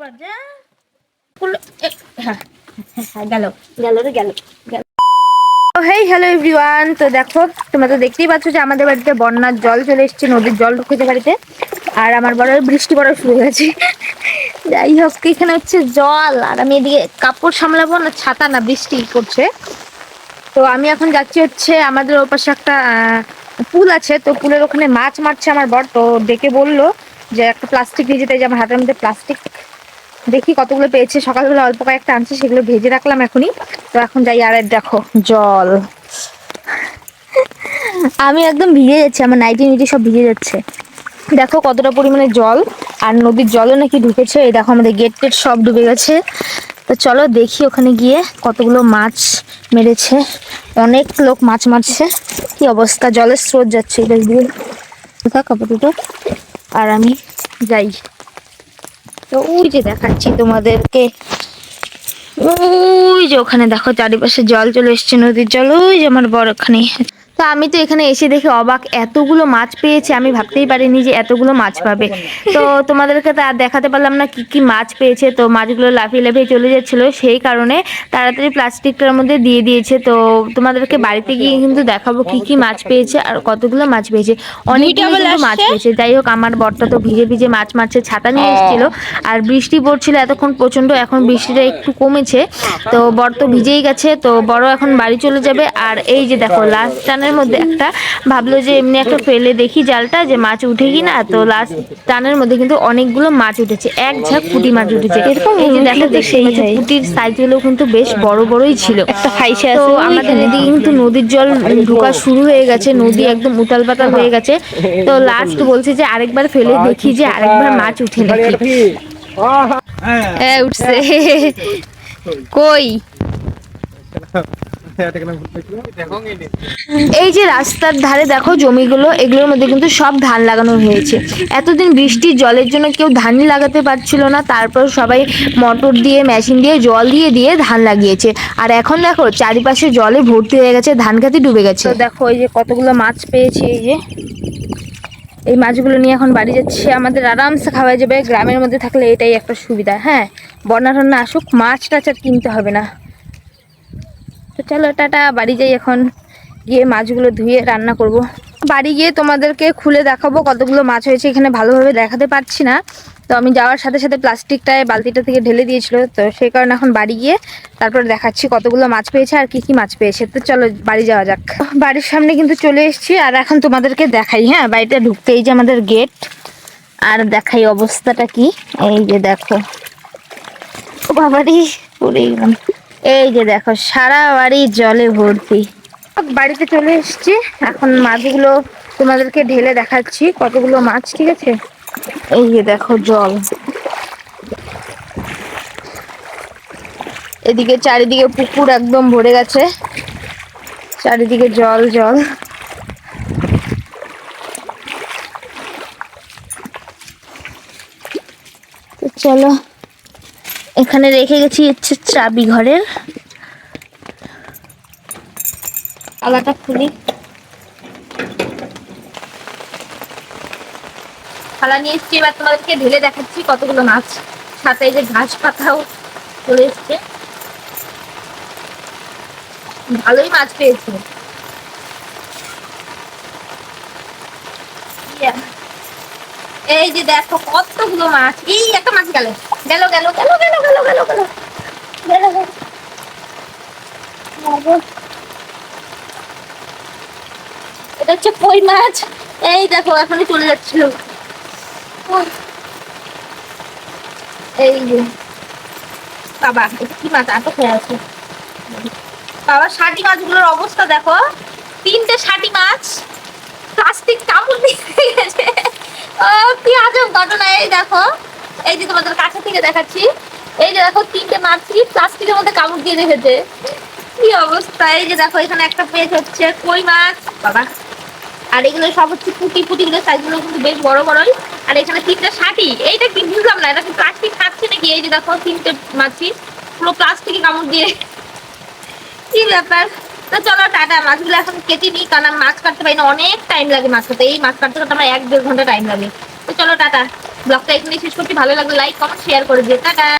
বাজে। Hey hello everyone তো দেখো তোমরা দেখতেই পাচ্ছ যে আমাদের বাড়িতে বন্যার জল চলে এসেছে নদীর জল ঢুকেছে বাড়িতে। আর আমার বড় বৃষ্টি পড়া শুরু হয়ে গেছে। যাই হোক এখানে হচ্ছে জল। আর আমি এদিকে কাপড় সামলাবো না ছাতা না বৃষ্টি করছে তো আমি এখন যাচ্ছি হচ্ছে আমাদের ওপাশে একটা আহ, পুল আছে। তো পুলের ওখানে মাছ মারছে আমার বর। তো ডেকে বলল যে একটা প্লাস্টিক নিয়ে যেতে যে আমার হাতের মধ্যে প্লাস্টিক দেখি কতগুলো পেয়েছে। সকালবেলা অল্প কয়েকটা আনছে, সেগুলো ভেজে রাখলাম এখনই। তো এখন যাই আর দেখো, জল। আমি একদম ভিজে যাচ্ছি, আমার নাইটি নিটি সব ভিজে যাচ্ছে। দেখো কতটা পরিমাণে জল, আর নদীর জলও নাকি ঢুকেছে। এই দেখো আমাদের গেট টেট সব ডুবে গেছে। তো চলো দেখি ওখানে গিয়ে কতগুলো মাছ মেরেছে। অনেক লোক মাছ মারছে। কি অবস্থা, জলের স্রোত যাচ্ছে এই দিয়ে। কাপড় আপাতত। আর আমি যাই। তো ওই যে দেখাচ্ছি তোমাদেরকে। ওই যে ওখানে দেখো, চারিপাশে জল চলে এসছে, নদীর জল। ওই যে আমার বড় ওখানে তো আমি তো এখানে এসে দেখে অবাক এতগুলো মাছ পেয়েছে আমি ভাবতেই পারিনি যে এতগুলো মাছ পাবে। তো তোমাদেরকে তো আর দেখাতে পারলাম না কি কি মাছ পেয়েছে তো মাছগুলো লাফিয়ে লাফিয়ে চলে যাচ্ছিল সেই কারণে তাড়াতাড়ি প্লাস্টিকটার মধ্যে দিয়ে দিয়েছে। তো তোমাদেরকে বাড়িতে গিয়ে কিন্তু দেখাবো কি কি মাছ পেয়েছে আর কতগুলো মাছ পেয়েছে। অনেকগুলো মাছ পেয়েছে। যাই হোক আমার বরটা তো ভিজে ভিজে মাছ মারছে ছাতা নিয়ে এসেছিল। আর বৃষ্টি পড়ছিল এতক্ষণ প্রচণ্ড এখন বৃষ্টিটা একটু কমেছে। তো বর তো ভিজেই গেছে তো বড় এখন বাড়ি চলে যাবে। আর এই যে দেখো লাস্ট টানের মধ্যে একটা। ভাবলো যে এমনি একটা ফেলে দেখি জালটা যে মাছ উঠে কিনা। তো লাস্ট টানের মধ্যে কিন্তু অনেকগুলো মাছ উঠেছে। এক ঝাঁক পুঁটি মাছ উঠেছে। এরকম এই যে দেখো দেখতেই পাচ্ছ পুঁটির সাইজগুলো কিন্তু বেশ বড় বড়ই ছিল। একটা ফাইসে তো আছে আমাদের এদিকে কিন্তু নদীর জল ঢোকা শুরু হয়ে গেছে। নদী একদম উতাল পাতাল হয়ে গেছে। তো লাস্ট বলছে যে আরেকবার ফেলে দেখি যে আরেকবার মাছ উঠে নাকি। হ্যাঁ উঠছে। কই? এই যে রাস্তার ধারে দেখো জমিগুলো, এগুলোর মধ্যে কিন্তু সব ধান লাগানো হয়েছে। এতদিন বৃষ্টির জলের জন্য কেউ ধানই লাগাতে পারছিল না, তারপর সবাই মোটর দিয়ে, মেশিন দিয়ে, জল দিয়ে দিয়ে ধান লাগিয়েছে। আর এখন দেখো, চারিপাশে জলে ভর্তি হয়ে গেছে, ধান খেতে ডুবে গেছে। দেখো, এই যে কতগুলো মাছ পেয়েছি, এই যে। এই মাছগুলো নিয়ে এখন বাড়ি যাচ্ছে। আমাদের আরামসে খাওয়া যাবে, গ্রামের মধ্যে থাকলে এটাই একটা সুবিধা হ্যাঁ? বন্যা টন্যা আসুক, মাছ টাছ আর কিনতে হবে না। তো চলো টাটা, বাড়ি যাই এখন। গিয়ে মাছগুলো ধুয়ে রান্না করব। বাড়ি গিয়ে তোমাদেরকে খুলে দেখাবো কতগুলো মাছ হয়েছে, এখানে ভালোভাবে দেখাতে পারছি না। তো আমি যাওয়ার সাথে সাথে প্লাস্টিকটায় বালতিটা থেকে ঢেলে দিয়েছিল, তো সেই কারণে এখন বাড়ি গিয়ে তারপর দেখাচ্ছি কতগুলো মাছ পেয়েছে আর কি কি মাছ পেয়েছে। তো চলো বাড়ি যাওয়া যাক। বাড়ির সামনে কিন্তু চলে এসেছি আর এখন তোমাদেরকে দেখাই হ্যাঁ? বাড়িতে ঢুকতে এই যে আমাদের গেট আর দেখাই অবস্থাটা কি? এই যে দেখো। বাবারি, পড়ে গেলাম। এই যে দেখো, সারা বাড়ি জলে ভর্তি। বাড়িতে চলে এসেছি। এখন মাছগুলো তোমাদেরকে ঢেলে দেখাচ্ছি, কতগুলো মাছ, ঠিক আছে? এই যে দেখো জল। এদিকে চারিদিকে পুকুর একদম ভরে গেছে। চারিদিকে জল জল। চলো এখানে রেখে গেছি হচ্ছে চাবি ঘরের। তালাটা খুলি। থালা নিয়ে এসছি, এবার তোমাদেরকে ঢেলে দেখাচ্ছি কতগুলো মাছ। সাথে যে ঘাস পাতাও চলে এসছে। ভালোই মাছ পেয়েছি. এই যে দেখো কতগুলো মাছ। এই একটা মাছ গেল। গেল গেল গেল গেল গেল গেল গেল। এটা হচ্ছে কই মাছ? এই দেখো, এখনই চলে যাচ্ছিল। এই যে। বাবা, এটা কি মাছ? আটক হয়ে আছে। বাবা ষাটি মাছগুলোর অবস্থা দেখো। তিনটে ষাটি মাছ প্লাস্টিক কামড় দিয়ে গেছে ও কি আজব ঘটনা এই দেখো। এই যে তোমাদের কাছে থেকে দেখাচ্ছি। এই যে দেখো, তিনটে মাছই প্লাস্টিকের মধ্যে কামড় দিয়ে রেখেছে। কি অবস্থা? এই যে দেখো, এখানে একটা পেজ হচ্ছে, কই মাছ? বাবা। আর এগুলো সব হচ্ছে পুটি পুটি গুলো সাইজগুলো কিন্তু বেশ বড় বড়ই। আর এখানে তিনটে ষাটি এইটা কি বুঝলাম না, এটা কি প্লাস্টিক খাচ্ছে নাকি? এই যে দেখো, তিনটে মাছি পুরো প্লাস্টিকে কামড় দিয়ে। কি ব্যাপার? তো চলো টাটা, মাছগুলো এখন কেটে নিই, কারণ মাছ কাটতে পারি না, অনেক টাইম লাগে মাছ কাটতে। এই মাছ কাটতে কাটতে আমার এক দেড় ঘণ্টা টাইম লাগে। চলো টাটা। ব্লগটা এখানে শেষ করছি। ভালো লাগলে লাইক কমেন্ট শেয়ার করে দিও। টাটা।